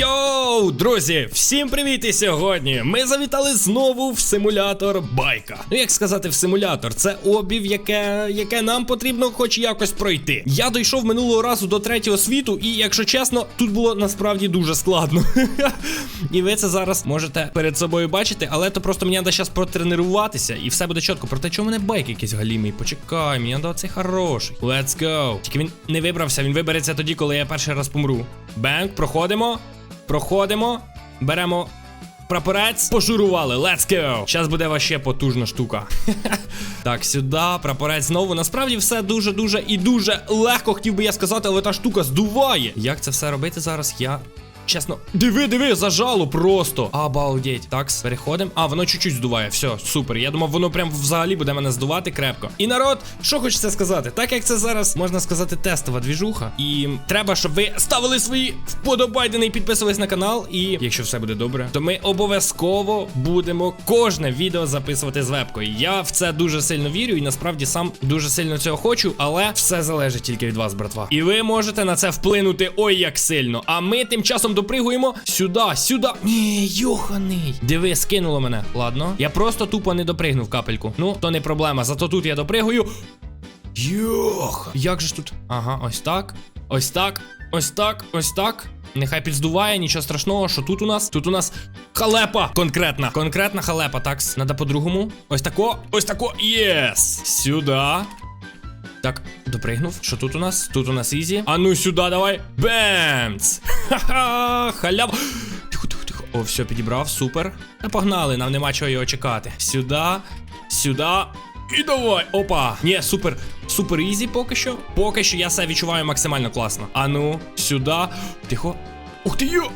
Йоу, друзі, всім привіт! І сьогодні ми завітали знову в симулятор байка. Ну як сказати, в симулятор, це обів, яке, яке нам потрібно хоч якось пройти. Я дійшов минулого разу до третього світу, і якщо чесно, тут було насправді дуже складно. І ви це зараз можете перед собою бачити, але то просто мені треба зараз протренуватися, і все буде чітко. Проте чому мене байк якийсь галімий? Почекай, мені треба цей хороший. Let's go. Тільки він не вибрався, він вибереться тоді, коли я перший раз помру. Бенк, проходимо. Проходимо, беремо прапорець, пошурували. Let's go! Зараз буде ваще потужна штука. так, сюди, прапорець знову. Насправді все дуже-дуже і дуже легко, хотів би я сказати, але та штука здуває. Як це все робити зараз? Я. Чесно, диви, диви, зажало просто. Обалдеть. Так, переходимо. А, воно чуть-чуть здуває. Все, супер. Я думав, воно прям взагалі буде мене здувати крепко. І народ, що хочеться сказати? Так як це зараз можна сказати тестова двіжуха, і треба, щоб ви ставили свої вподобайдени і підписувались на канал. І якщо все буде добре, то ми обов'язково будемо кожне відео записувати з вебкою. Я в це дуже сильно вірю і насправді сам дуже сильно цього хочу, але все залежить тільки від вас, братва. І ви можете на це вплинути ой як сильно. А ми тим часом допригуємо сюди, сюди. Ні, йоханий. Диви, скинуло мене. Ладно. Я просто тупо не допригнув капельку. Ну, то не проблема. Зато тут я допригую. Йох! Як же ж тут? Ага, ось так. Ось так. Ось так. Ось так. Нехай підздуває, нічого страшного, що тут у нас? Тут у нас халепа конкретна. Конкретна халепа. Так, надо по-другому. Ось тако. Ось тако. Єс! Сюди. Так, допригнув. Що тут у нас? Тут у нас ізі. А ну сюди, давай. Бемц! Ха-ха! Халява. Тихо, тихо, тихо. О, все, підібрав, супер. Та погнали, нам нема чого його чекати. Сюди, сюди. І давай. Опа. Ні, супер. Супер ізі поки що. Поки що я себе відчуваю максимально класно. А ну, сюди. Тихо. Ух ти йо!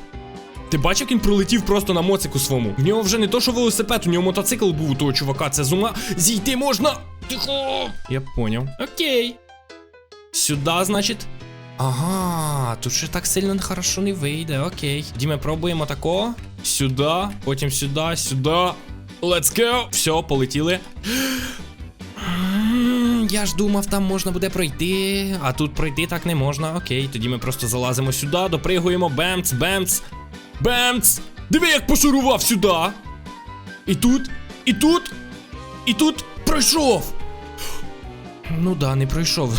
Ти бачив, як він пролетів просто на моцику своєму. В нього вже не то, що велосипед, у нього мотоцикл був у того чувака. Це з ума зійти можна. Тихо. Я поняв. Окей. Сюди, значить. Ага, тут ще так сильно хорошо не вийде. Окей. Тоді ми пробуємо тако. Сюди, потім сюди, сюди. Let's go. Все, полетіли. Я ж думав, там можна буде пройти, а тут пройти так не можна. Окей, тоді ми просто залазимо сюди, допригуємо. Бемц, бемц, бемц. Диви, як пошурував сюди. І тут, і тут, і тут пройшов. Ну да, не пройшов.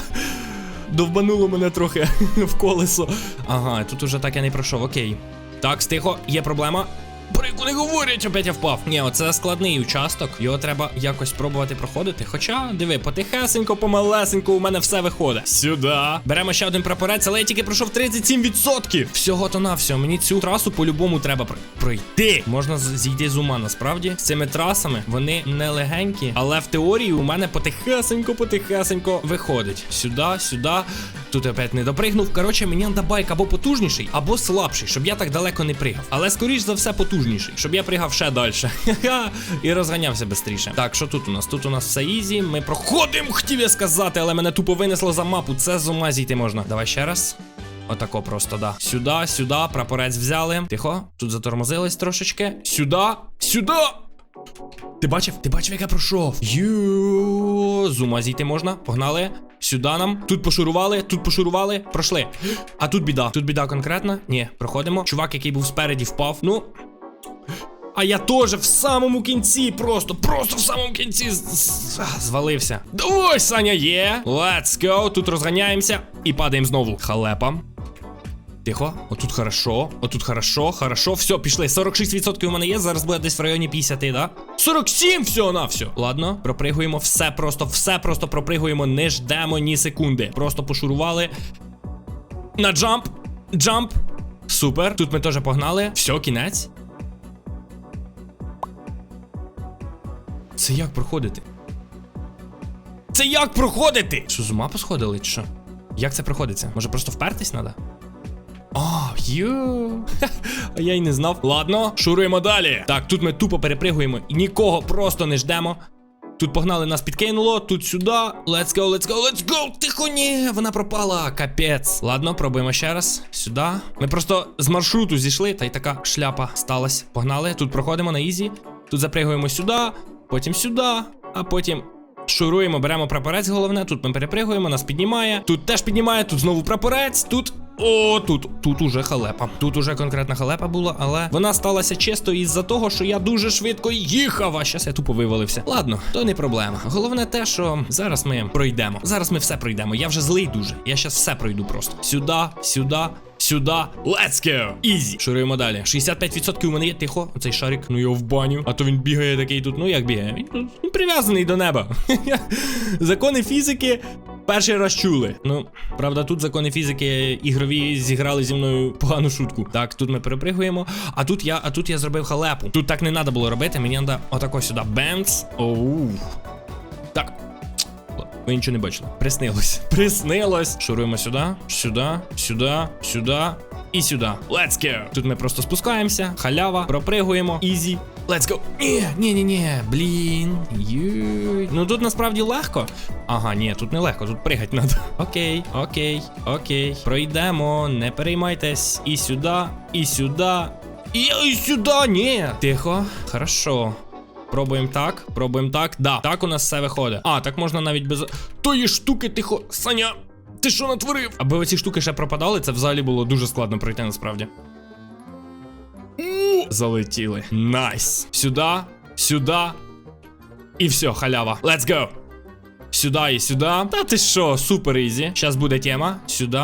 Довбануло мене трохи в колесо. Ага, тут уже так я не пройшов, окей. Так, стихо, є проблема. Про яку не говорять, опять я впав. Ні, оце складний участок. Його треба якось спробувати проходити. Хоча, диви, потихесенько, помалесенько, у мене все виходить. Сюди. Беремо ще один прапорець, але я тільки пройшов 37%. Всього то на все. Мені цю трасу по-любому треба про- пройти. Можна зійти з ума насправді. З цими трасами вони не легенькі, але в теорії у мене потихесенько, потихесенько виходить. Сюди, сюди. Тут опять не допригнув. Коротше, мені треба байк або потужніший, або слабший, щоб я так далеко не пригав. Але скоріш за все потужніший, щоб я пригав ще далі. І розганявся швидше. Так, що тут у нас? Тут у нас все ізі. Ми проходимо, хотів я сказати, але мене тупо винесло за мапу. Це з ума зійти можна. Давай ще раз. Отако просто, да. Сюди, сюди, прапорець взяли. Тихо, тут затормозились трошечки. Сюди, сюди. Ти бачив? Ти бачив, як я пройшов? Ю, з ума зійти можна. Погнали. Сюди нам. Тут пошурували, тут пошурували, пройшли. А тут біда. Тут біда конкретна. Ні, проходимо. Чувак, який був спереді, впав. Ну. А я теж в самому кінці, просто, просто в самому кінці звалився. Давай, Саня, є. Let's go. Тут розганяємося і падаємо знову. Халепа. Тихо, отут хорошо, отут хорошо, хорошо. Все, пішли. 46% у мене є. Зараз буде десь в районі 50, да? 47 всього на все. Ладно, пропригуємо все просто, все просто пропригуємо, не ждемо ні секунди. Просто пошурували. На джамп. Джамп. Супер. Тут ми теж погнали. Все, кінець. Це як проходити? Це як проходити? Що з ума посходили, чи що? Як це проходиться? Може просто впертись треба? А, ю. А я й не знав. Ладно, шуруємо далі. Так, тут ми тупо перепригуємо і нікого просто не ждемо. Тут погнали, нас підкинуло, тут сюди. Let's go, let's go, let's go! Тихо, ні, вона пропала. Капець. Ладно, пробуємо ще раз. Сюди. Ми просто з маршруту зійшли, та й така шляпа сталася. Погнали. Тут проходимо на ізі. Тут запригуємо сюди, потім сюди, а потім. Шуруємо, беремо прапорець головне, тут ми перепригуємо, нас піднімає. Тут теж піднімає, тут знову прапорець, тут О, тут, тут уже халепа. Тут уже конкретна халепа була, але вона сталася чисто із-за того, що я дуже швидко їхав. А щас я тупо вивалився. Ладно, то не проблема. Головне те, що зараз ми пройдемо. Зараз ми все пройдемо. Я вже злий дуже. Я щас все пройду просто. Сюди, сюди. Сюди, let's go! Ізі. Шуруємо далі. 65% у мене є тихо. Оцей шарик, ну його в баню. А то він бігає такий тут. Ну як бігає? Він він прив'язаний до неба. Закони фізики перший раз чули. Ну, правда, тут закони фізики ігрові зіграли зі мною погану шутку. Так, тут ми перепригуємо. А тут я, а тут я зробив халепу. Тут так не треба було робити. Мені треба отако сюди. Бемц. Оу. Так. Ви нічого не бачили. Приснилось. Приснилось. Шуруємо сюди, сюди, сюди, сюди і сюди. Let's go. Тут ми просто спускаємося. Халява, пропригуємо. Ізі. Let's go. Ні, ні, ні. Блін. Юй. Ну тут насправді легко. Ага, ні, тут не легко, тут пригать треба. Окей, окей, окей. Пройдемо, не переймайтесь. І сюди, і сюди. І, і сюди, ні. Тихо. Хорошо. Пробуємо так, пробуємо так. Да, так у нас все виходить. А, так можна навіть без. Тої штуки, тихо, Саня. Ти що натворив? Аби оці штуки ще пропадали, це взагалі було дуже складно пройти насправді. Залетіли. Найс. Сюди, сюди. І все, халява. Let's go. Сюди і сюди. Та ти що, супер ізі. Зараз буде тема. Сюди,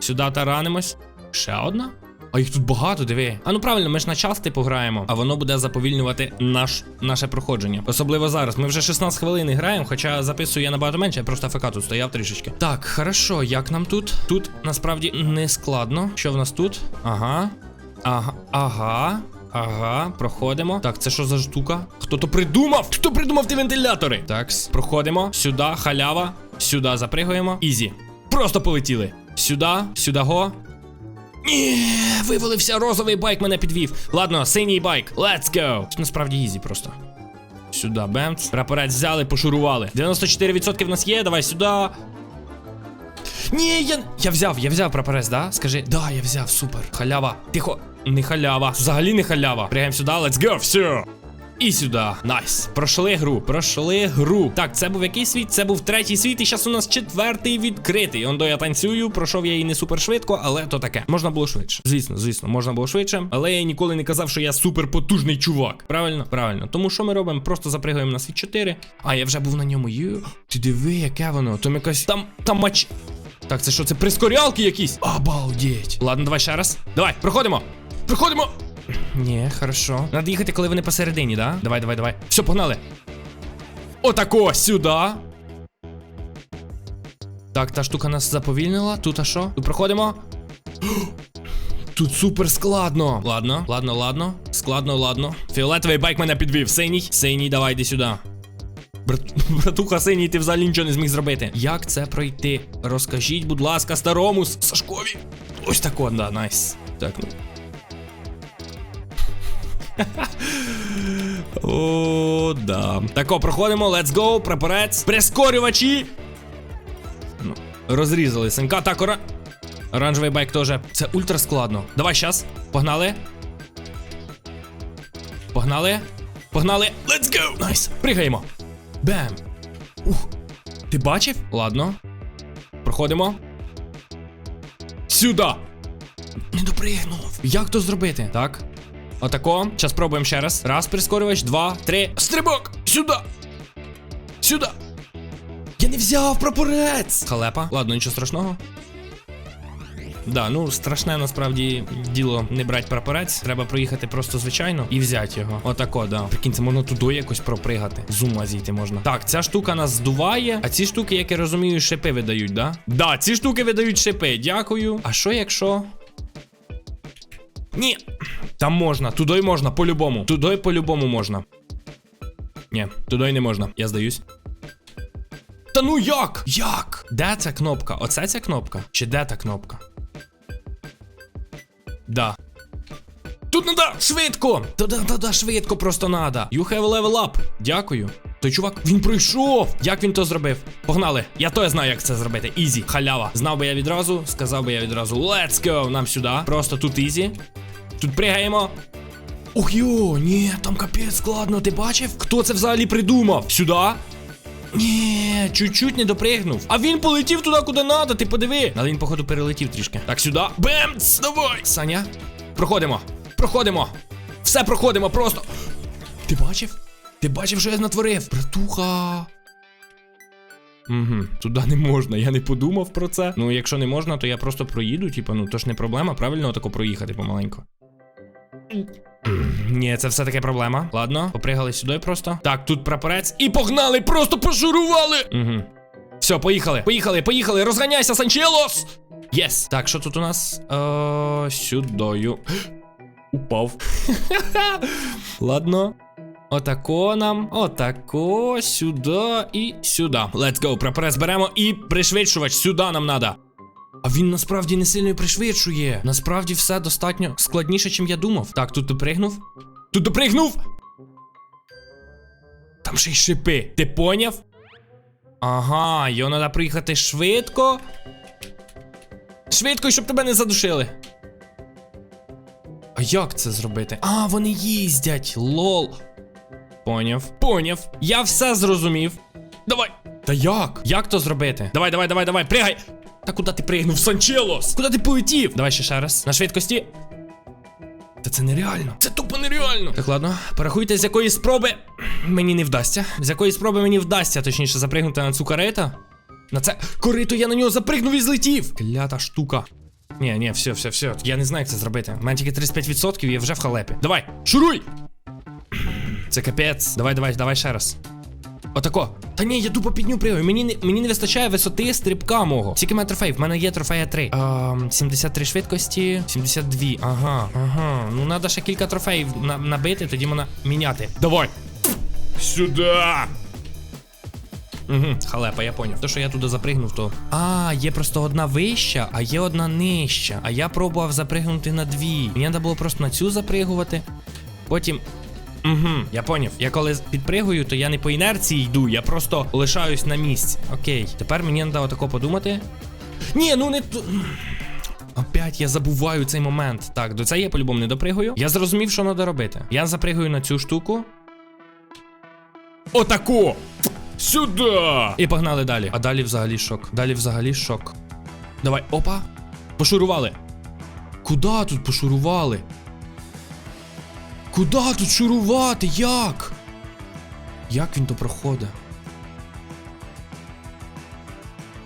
сюди таранимось. Ще одна? А їх тут багато, диви. А ну правильно, ми ж на час типу граємо, а воно буде заповільнювати наш, наше проходження. Особливо зараз. Ми вже 16 хвилин граємо, хоча записую я набагато менше, я просто ФК тут стояв трішечки. Так, хорошо, як нам тут? Тут насправді не складно. Що в нас тут? Ага. Ага. Ага. Ага, проходимо. Так, це що за штука? Хто то придумав? Хто придумав ті вентилятори? Так, проходимо. Сюди, халява. Сюди запригуємо. Ізі. Просто полетіли. Сюди, сюди го. Ні, вивалився розовий байк мене підвів. Ладно, синій байк. Let's go. Насправді ізі просто. Сюди, бемц. Прапорець взяли, пошурували. 94% в нас є, давай сюди. Ні, я. Я взяв, я взяв прапорець, да? Скажи, да, я взяв, супер. Халява. Тихо. Не халява. Взагалі не халява. Пригаємо сюди, let's go, все. І сюди. Найс. Пройшли гру. Пройшли гру. Так, це був який світ? Це був третій світ, і зараз у нас четвертий відкритий. Ондо я танцюю. Пройшов я її не супер швидко, але то таке. Можна було швидше. Звісно, звісно, можна було швидше. Але я ніколи не казав, що я супер потужний чувак. Правильно? Правильно. Тому що ми робимо? Просто запригуємо на світ 4. А я вже був на ньому. Ю. Ти диви, яке воно. Там якась. Там. Там мач. Так, це що? Це прискорялки якісь? Обалдеть. Ладно, давай ще раз. Давай, проходимо. Проходимо. Ні, хорошо. Надо їхати, коли вони посередині, да? Давай, давай, давай. Все, погнали. Отако, сюди. Так, та штука нас заповільнила. Тут а що? Тут проходимо. Тут супер складно. Ладно, ладно, ладно. Складно, ладно. Фіолетовий байк мене підвів. Синій. Синій, давай, йди сюди. Брат, братуха синій, ти взагалі нічого не зміг зробити. Як це пройти? Розкажіть, будь ласка, старому Сашкові. Ось тако, да, найс. Так, ну. О, да. Тако, проходимо, let's go, прапорець, прискорювачі. Ну, розрізали синка. Так, ора... оранжевий байк теж. Це ультра складно. Давай щас. Погнали. Погнали. Погнали. Let's go! Найс. Пригаємо. Бем. Ух. Ти бачив? Ладно. Проходимо. Сюди. Не допригнув. Як то зробити? Так. Отако. Зараз пробуємо ще раз. Раз, прискорювач, два, три. Стрибок! Сюди! Сюди! Я не взяв прапорець! Халепа. Ладно, нічого страшного. Да, ну страшне насправді діло не брати прапорець. Треба проїхати просто звичайно і взяти його. Отако, да. Прикинь, це можна туди якось пропригати. З ума зійти можна. Так, ця штука нас здуває, а ці штуки, як я розумію, шипи видають, да? Да, ці штуки видають шипи. Дякую. А що якщо. Ні. Там можна, туди можна, по-любому. Туди по-любому можна. Ні, туди не можна. Я здаюсь. Та ну як? Як? Де ця кнопка? Оце ця кнопка? Чи де та кнопка? Тут надо швидко! Та-да-да-да, швидко просто надо. You have level up. Дякую. Той чувак, він пройшов. Як він то зробив? Погнали. Я то я знаю, як це зробити. Ізі, халява. Знав би я відразу, сказав би я відразу. Let's go! Нам сюди. Просто тут ізі. Тут пригаємо. Ох йо, ні, там капець складно, ти бачив? Хто це взагалі придумав? Сюди. Ні, чуть-чуть не допригнув. А він полетів туди, куди надо, ти подиви. Але він, походу, перелетів трішки. Так, сюди. Бемц! Давай! Саня. Проходимо. Проходимо. Все проходимо просто. Ти бачив? Ти бачив, що я натворив? Братуха. Угу, туди не можна, я не подумав про це. Ну, якщо не можна, то я просто проїду, типу, ну то ж не проблема, правильно отако проїхати помаленьку. Ні, це все таки проблема. Ладно, попригали сюди просто. Так, тут прапорець. І погнали! Просто пошурували! Угу. Все, поїхали. Поїхали, поїхали. Розганяйся, Санчелос! Єс. Так, що тут у нас? Е, сюдою. Упав. Ладно. Отако нам, отако, сюди і сюди. Let's go, прапорець беремо і пришвидшувач сюди нам надо. А він насправді не сильно пришвидшує. Насправді все достатньо складніше, чим я думав. Так, тут допригнув. Тут допригнув. Там ще й шипи. Ти поняв? Ага, його треба приїхати швидко. Швидко, щоб тебе не задушили. А як це зробити? А, вони їздять. Лол. Поняв. Поняв. Я все зрозумів. Давай. Та як? Як то зробити? Давай, давай, давай, давай, пригай. Та куди ти пригнув, Санчелос? Куди ти полетів? Давай ще ще раз. На швидкості. Та це нереально. Це тупо нереально. Так, ладно, порахуйте, з якої спроби мені не вдасться. З якої спроби мені вдасться, точніше, запригнути на цю карета. На це корито я на нього запригнув і злетів. Клята штука. Ні, ні, все, все, все. Я не знаю, як це зробити. У мене тільки 35% і я вже в халепі. Давай, шуруй! Це капець. Давай, давай, давай ще раз. Отако. Та ні, я тупо підню пригаю. Мені не, мені не вистачає висоти стрибка мого. Скільки мене трофей? В мене є трофея 3. Ем, 73 швидкості, 72. Ага, ага. Ну треба ще кілька трофеїв на, набити, тоді можна міняти. Давай. Сюди. Угу, халепа, я поняв. То, що я туди запригнув, то. А, є просто одна вища, а є одна нижча. А я пробував запригнути на дві. Мені треба було просто на цю запригувати. Потім. Угу, я поняв. Я коли підпригую, то я не по інерції йду, я просто лишаюсь на місці. Окей, тепер мені треба отако подумати. Ні, ну не. Опять я забуваю цей момент. Так, до цього я по-любому не допригую. Я зрозумів, що треба робити. Я запригую на цю штуку. Отако! Сюди! І погнали далі. А далі взагалі шок. Далі взагалі шок. Давай, опа. Пошурували. Куда тут пошурували? Куда тут шурувати? Як? Як він то проходить?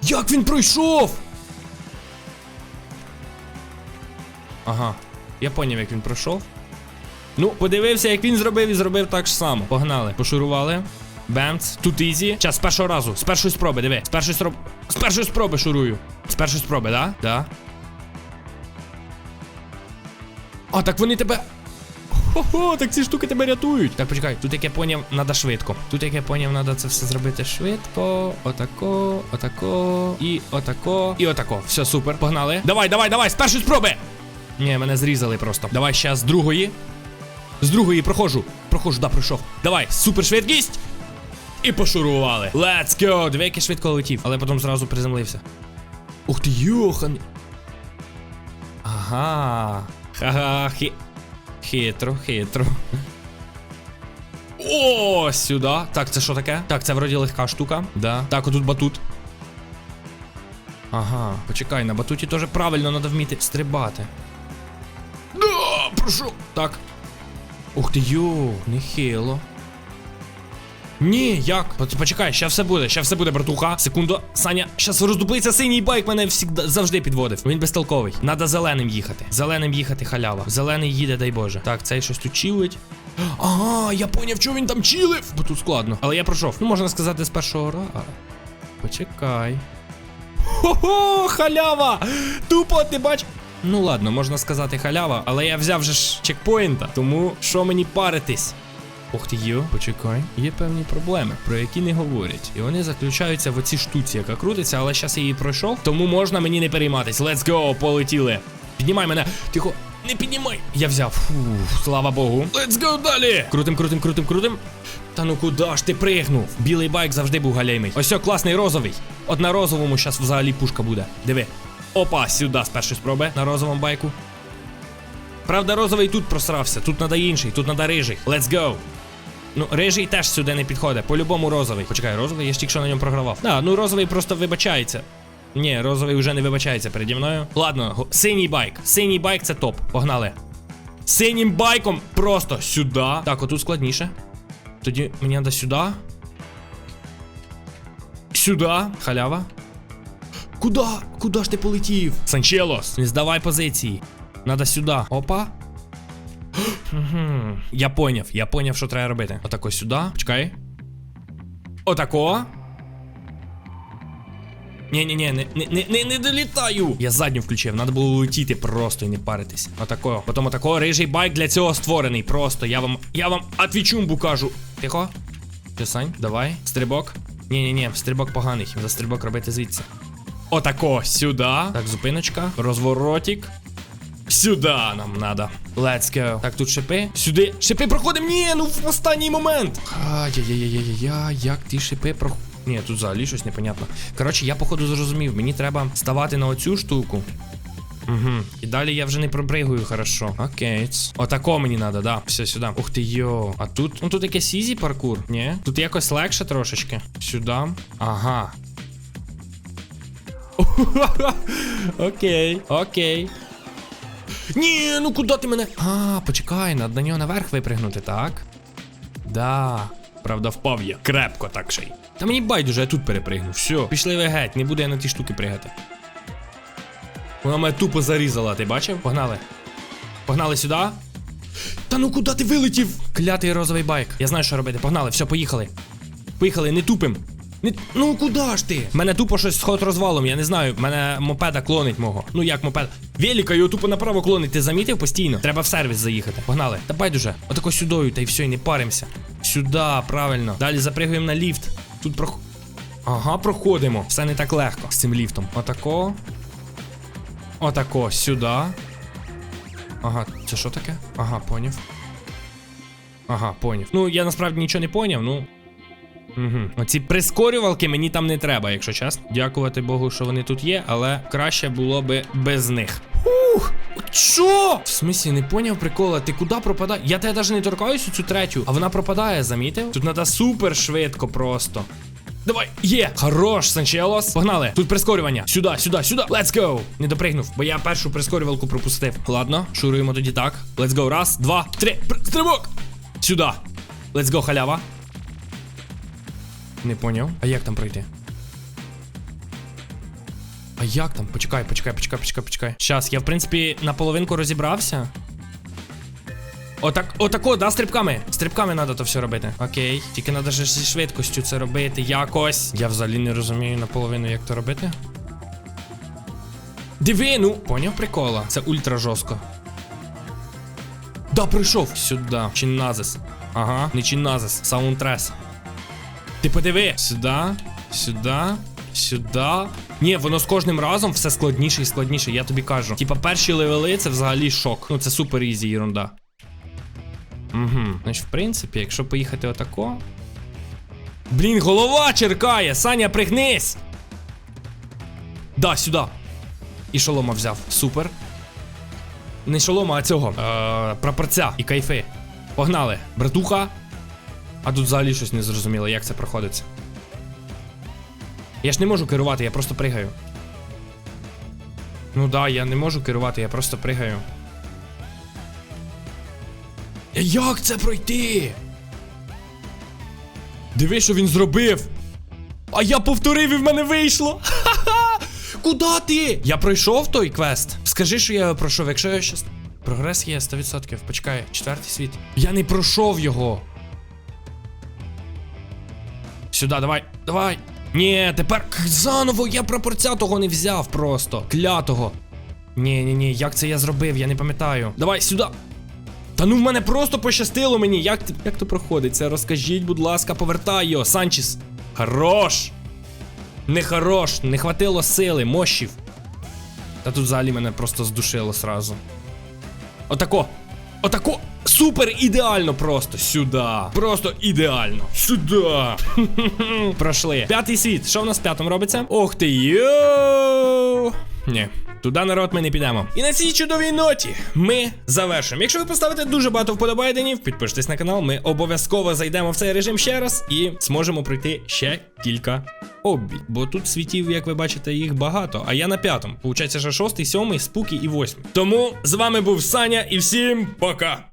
Як він пройшов? Ага, я поняв, як він пройшов. Ну, подивився, як він зробив, і зробив так само. Погнали. Пошурували. Бемц, тут ізі. Час, з першого разу, з першої спроби, диви. З першої спроби. З першої спроби шурую. З першої спроби, да? Да. А, так вони тебе. Хо-хо, так ці штуки тебе рятують. Так, почекай, тут як я поняв, треба швидко. Тут як я поняв, треба це все зробити швидко. Отако, отако, і отако, і отако. Все, супер. Погнали. Давай, давай, давай, з першої спроби. Ні, мене зрізали просто. Давай ще з другої. З другої проходжу. Проходжу, да, пройшов. Давай, супер швидкість. І пошурували. Let's go! Диви, швидко летів, але потім зразу приземлився. Ух ти, йохан. Ага. Ха-ха, хі... Хитро, хитро. О, сюди. Так, це що таке? Так, це вроді легка штука. Да. Так, отут батут. Ага, почекай, на батуті теж правильно треба вміти стрибати. Да, прошу. Так. Ух ти, йо, нехило. Ні, як? Почекай, ще все буде, ще все буде, братуха. Секунду. Саня, щас роздуплиться синій байк, мене всігда, завжди підводив. Він безтолковий. Надо зеленим їхати. Зеленим їхати халява. Зелений їде, дай Боже. Так, цей щось тут чилить. Ага, я поняв, що він там чилив. Бо тут складно. Але я пройшов. Ну, можна сказати, з першого разу. Почекай. Хо-хо, халява! Тупо, ти бач. Ну ладно, можна сказати халява, але я взяв же ж чекпоінта, тому що мені паритись? Ох ти йо, почекай, є певні проблеми, про які не говорять. І вони заключаються в оцій штуці, яка крутиться, але зараз я її пройшов, тому можна мені не перейматись. Let's go, полетіли. Піднімай мене. Тихо, не піднімай. Я взяв. Фух, слава Богу. Let's go далі. Крутим, крутим, крутим, крутим. Та ну куди ж ти пригнув? Білий байк завжди був галеймий. Ось о, класний розовий. От на розовому зараз взагалі пушка буде. Диви. Опа, сюди з першої спроби на розовому байку. Правда, розовий тут просрався, тут надо інший, тут надо рижий. Let's go. Ну, рижий теж сюди не підходить. По-любому розовий. Почекай, розовий, я ж тільки що на ньому програвав. А, ну розовий просто вибачається. Ні, розовий вже не вибачається переді мною. Ладно, синій байк. Синій байк це топ. Погнали. Синім байком просто сюди. Так, отут складніше. Тоді мені треба сюди. Сюди. Халява. Куда? Куда ж ти полетів? Санчелос, не здавай позиції. Надо сюди. Опа. Я поняв, я поняв, що треба робити. Отако сюди. Почекай. Отако. Ні-ні-ні, не, не, не, не, не долітаю. Я задню включив, треба було летіти просто і не паритись. Отако. Потім отако, рижий байк для цього створений. Просто. Я вам. Я вам атвічумбу кажу. Тихо. Сань, давай. Стрибок. Ні-ні-ні, стрибок поганий. За стрибок робити звідси. Отако, сюди. Так, зупиночка. Розворотик. Сюди нам надо. Let's go. Так, тут шипи. Сюди. Шипи проходимо. Ні, ну в останній момент. Ай-яй-яй-яй-яй, як ті шипи проходять. Ні, тут взагалі щось непонятно. Коротше, я походу зрозумів, мені треба ставати на оцю штуку. Угу. І далі я вже не пропригую хорошо. Окей. Отако мені надо, да. Все сюди. Ух ти йо. А тут. Ну тут якийсь ізі паркур. Ні? Тут якось легше трошечки. Сюди. Ага. Окей, окей. Ні, ну куди ти мене? А, почекай, надо на нього наверх випригнути, так? Да. Правда, впав я. Крепко так ще й. Та мені байдуже, я тут перепригну. Все, пішли ви геть, не буду я на ті штуки пригати. Вона мене тупо зарізала, ти бачив? Погнали. Погнали сюди. Та ну куди ти вилетів? Клятий розовий байк. Я знаю, що робити. Погнали, все, поїхали. Поїхали, не тупим. Не... Ну куди ж ти? Мене тупо щось з ход розвалом, я не знаю. Мене мопеда клонить мого. Ну як мопед? Велика його тупо направо клонить. Ти замітив постійно? Треба в сервіс заїхати. Погнали. Та байдуже. Отако сюдою, та й все, і не паримося. Сюди, правильно. Далі запригуємо на ліфт. Тут прох... Ага, проходимо. Все не так легко з цим ліфтом. Отако. Отако, сюди. Ага, це що таке? Ага, поняв. Ага, поняв. Ну, я насправді нічого не поняв, ну. Угу. Оці прискорювалки мені там не треба, якщо чесно. Дякувати Богу, що вони тут є, але краще було би без них. Ух! Що? В смислі, не поняв прикола, ти куди пропадаєш? Я тебе навіть не торкаюсь у цю третю, а вона пропадає, замітив? Тут треба супер швидко просто. Давай, є! Хорош, Санчелос. Погнали. Тут прискорювання. Сюди, сюди, сюди. Let's go. Не допригнув, бо я першу прискорювалку пропустив. Ладно, шуруємо тоді так. Let's go. Раз, два, три. Стрибок. Сюди. Let's go, халява. Не поняв. А як там пройти? А як там? Почекай, почекай, почекай, почекай, почекай. Щас, я в принципі наполовинку розібрався. Отак, отако, да, стрибками. Стрибками треба то все робити. Окей. Тільки треба ж зі швидкістю це робити. Якось. Я взагалі не розумію наполовину, як то робити. Диви, ну. Поняв прикола. Це ультра жорстко. Да, прийшов. Сюди. Чинназис. Ага, не чинназис, саунтрес. Ти подиви. Сюди, сюди, сюди. Ні, воно з кожним разом все складніше і складніше, я тобі кажу. Типа перші левели це взагалі шок. Ну це супер ізі ерунда. Угу. Значить, в принципі, якщо поїхати отако. Блін, голова черкає! Саня, пригнись! Да, сюди. І шолома взяв. Супер. Не шолома, а цього. Е, прапорця і кайфи. Погнали. Братуха. А тут взагалі щось не зрозуміло, як це проходиться. Я ж не можу керувати, я просто пригаю. Ну да, я не можу керувати, я просто пригаю. Як це пройти? Диви, що він зробив. А я повторив і в мене вийшло. Ха-ха! Куда ти? Я пройшов той квест. Скажи, що я його пройшов, якщо я щас. Прогрес є 100%. Почекай, четвертий світ. Я не пройшов його. Сюди, давай, давай. Ні, тепер заново я прапорця того не взяв просто. Клятого. Ні, ні, ні, як це я зробив, я не пам'ятаю. Давай сюди. Та ну в мене просто пощастило мені. Як, як то проходить? Це розкажіть, будь ласка, повертай його. Санчес. Хорош. Не хорош, не хватило сили, мощів. Та тут взагалі мене просто здушило сразу. Отако. Отако. Супер ідеально просто. Сюди. Просто ідеально. Сюди. Пройшли. П'ятий світ. Що в нас в п'ятому робиться? Ох ти йоу. Ні. Туди народ ми не підемо. І на цій чудовій ноті ми завершимо. Якщо ви поставите дуже багато вподобайденів, підпишитесь на канал. Ми обов'язково зайдемо в цей режим ще раз і зможемо пройти ще кілька оббій. Бо тут світів, як ви бачите, їх багато. А я на п'ятому. Получається, що шостий, сьомий, спуки і восьмий. Тому з вами був Саня і всім пока!